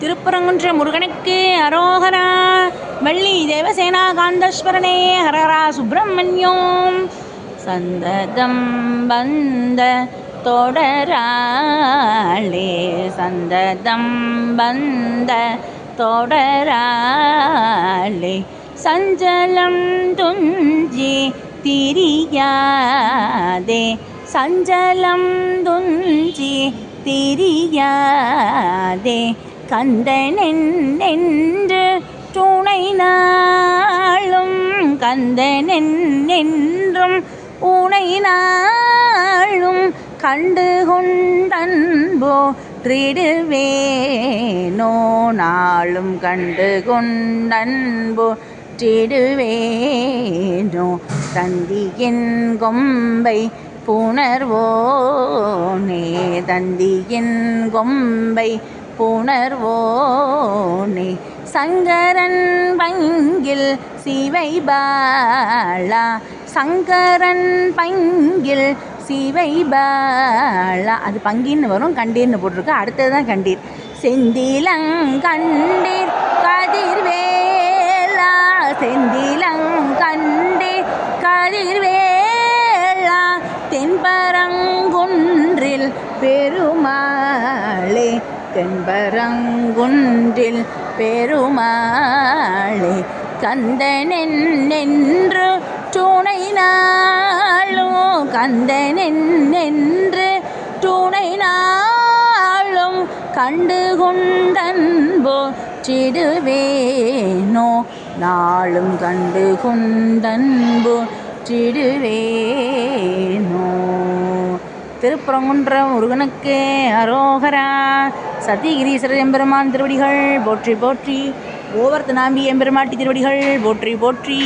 திருப்பரங்குன்ற முருகனுக்கு அரோகரா. வள்ளி தேவசேனா காந்தஸ்வரனே ஹரரா சுப்பிரமணியம். சந்ததம் வந்த தொடராளே சந்ததம் வந்த தொடராளே. சஞ்சலம் துஞ்சி திரியாதே சஞ்சலம் துஞ்சி திரியாதே. கந்தனென்று துணை நாளும் கந்தனென்றும் உனை நாளும் கண்டு கொண்டன்போ திடுவேனோ நாளும் கண்டு கொண்டன்போ திடுவேனோ தந்தியின் கொம்பை புணர்வோனே தந்தியின் கொம்பை புணர்வோனே. சங்கரன் பங்கில் சிவை பாலா. சங்கரன் பங்கில் சிவை பாலா. அது பங்கின்னு வரும் கண்டீர்னு போட்டிருக்கு. அடுத்தது தான் கண்டீர். செந்திலங்கண்டீர் கதிர்வேலா. செந்திலங்கண்டீர் கதிர்வேலா. தென்பரங்குன்றில் பெருமாளே. தென்பரங்குன்றில் பெருமாளே கந்தனென்று துணை நாளும் கந்தனென்று துணை நாளும் கண்டு கொண்டன்போ சிடுவேனோ நாளும் கண்டு கொண்டன்போ சிடுவேனோ திருப்பரங்குன்ற முருகனுக்கு அரோகரா. சத்தியகிரீஸ்வரர் எம்பெருமான் திருவடிகள் போற்றி போற்றி. கோவர்த்தனாம்பி எம்பெருமாட்டி திருவடிகள் போற்றி போற்றி.